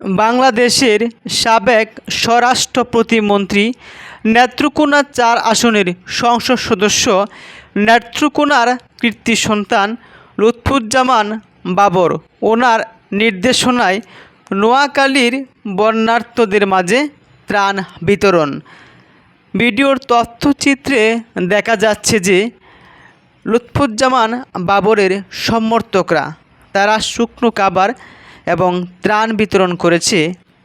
বাংলাদেশের সাবেক স্বরাষ্ট্র প্রতিমন্ত্রী নেত্রকোনা চার আসনের সংসদ সদস্য, নেত্রকোনার কীর্তি সন্তান লুৎফুজ্জামান বাবর। ওনার নির্দেশনায় নোয়াখালীর বন্যার্তদের মাঝে ত্রাণ বিতরণ। ভিডিওর তথ্যচিত্রে দেখা যাচ্ছে যে লুৎফুজ্জামান বাবরের সমর্থকরা, তারা শুকনো খাবার এবং ত্রাণ বিতরণ করেছে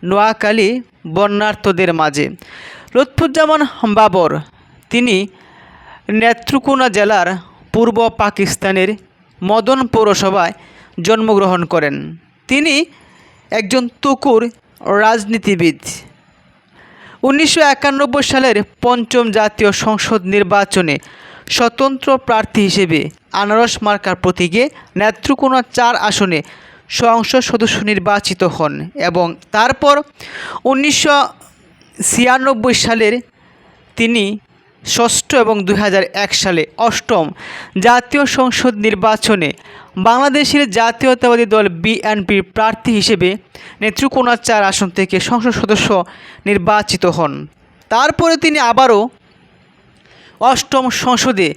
নোয়াখালী বন্যার্থদের মাঝে। লুৎফুজ্জামান বাবর, তিনি নেত্রকোনা জেলার পূর্ব পাকিস্তানের মদন পৌরসভায় জন্মগ্রহণ করেন। তিনি একজন তুকুর রাজনীতিবিদ। উনিশশো একানব্বই সালের পঞ্চম জাতীয় সংসদ নির্বাচনে স্বতন্ত্র প্রার্থী হিসেবে আনারস মার্কার প্রতীকে নেত্রকোনা চার আসনে সংসদ সদস্য নির্বাচিত হন এবং তারপর উনিশশো ছিয়ানব্বই সালের তিনি ষষ্ঠ এবং দু হাজার এক সালে অষ্টম জাতীয় সংসদ নির্বাচনে বাংলাদেশের জাতীয়তাবাদী দল বিএনপির প্রার্থী হিসেবে নেত্রকোনা চার আসন থেকে সংসদ সদস্য নির্বাচিত হন। তারপরে তিনি আবারও অষ্টম সংসদে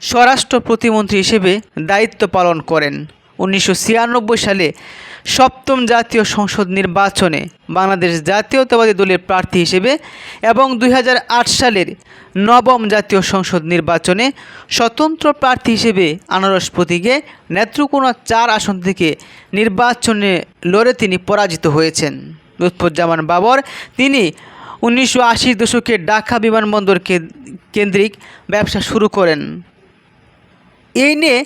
স্বরাষ্ট্র প্রতিমন্ত্রী হিসেবে দায়িত্ব পালন করেন। উনিশশো ছিয়ানব্বই সালে সপ্তম জাতীয় সংসদ নির্বাচনে বাংলাদেশ জাতীয়তাবাদী দলের প্রার্থী হিসেবে এবং দু হাজার আট সালের নবম জাতীয় সংসদ নির্বাচনে স্বতন্ত্র প্রার্থী হিসেবে আনারস প্রতীকে নেত্রকোনা চার আসন থেকে নির্বাচনে লড়ে তিনি পরাজিত হয়েছেন। লুৎফুজ্জামান বাবর, তিনি উনিশশো আশির দশকে ঢাকা বিমানবন্দর কেন্দ্রিক ব্যবসা শুরু করেন। এই নিয়ে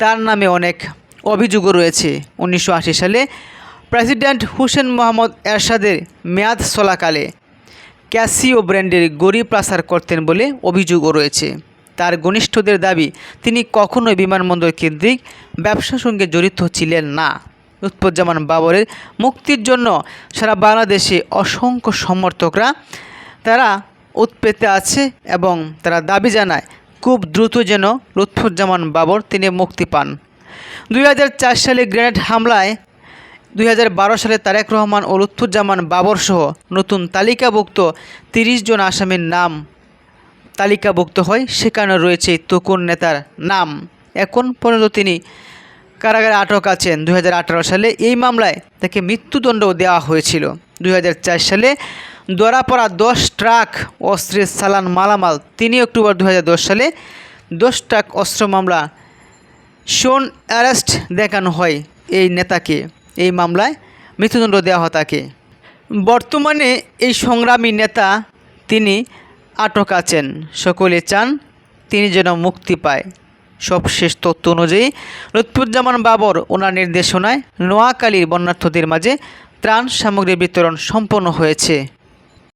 তার নামে অনেক অভিযোগও রয়েছে। উনিশশো আশি সালে প্রেসিডেন্ট হুসেন মোহাম্মদ এরশাদের মেয়াদ চলাকালে ক্যাসিও ব্র্যান্ডের গড়ি প্রচার করতেন বলে অভিযোগও রয়েছে। তার ঘনিষ্ঠদের দাবি, তিনি কখনোই বিমানবন্দর কেন্দ্রিক ব্যবসার সঙ্গে জড়িত ছিলেন না। লুৎফুজ্জামান বাবরের মুক্তির জন্য সারা বাংলাদেশে অসংখ্য সমর্থকরা তারা উৎপেতে আছে এবং তারা দাবি জানায়, খুব দ্রুত যেন লুৎফুজ্জামান বাবর তিনি মুক্তি পান। দুই হাজার চার সালে গ্রেনেড হামলায় দুই হাজার বারো সালে তারেক রহমান ও লুৎফুজ্জামান বাবর সহ নতুন তালিকাভুক্ত তিরিশ জন আসামির নাম তালিকাভুক্ত হয়। সেখানে রয়েছে তকুন নেতার নাম। এখন পর্যন্ত তিনি কারাগারে আটক আছেন। দুই হাজার আঠারো সালে এই মামলায় তাকে মৃত্যুদণ্ডও দেওয়া হয়েছিল। দুই হাজার চার সালে ধরা পড়া দশ ট্রাক অস্ত্রের সালান মালামাল। তিন অক্টোবর দু হাজার দশ সালে দশ ট্রাক অস্ত্র মামলা শোন অ্যারেস্ট দেখানো হয় এই নেতাকে, এই মামলায় মৃত্যুদণ্ড দেওয়া হয় তাকে। বর্তমানে এই সংগ্রামী নেতা তিনি আটক আছেন। সকলে চান তিনি যেন মুক্তি পায়। সবশেষ তথ্য অনুযায়ী লুৎফুজ্জামান বাবর ওনার নির্দেশনায় নোয়াখালীর বন্যার্থদের মাঝে ত্রাণ সামগ্রী বিতরণ সম্পন্ন হয়েছে।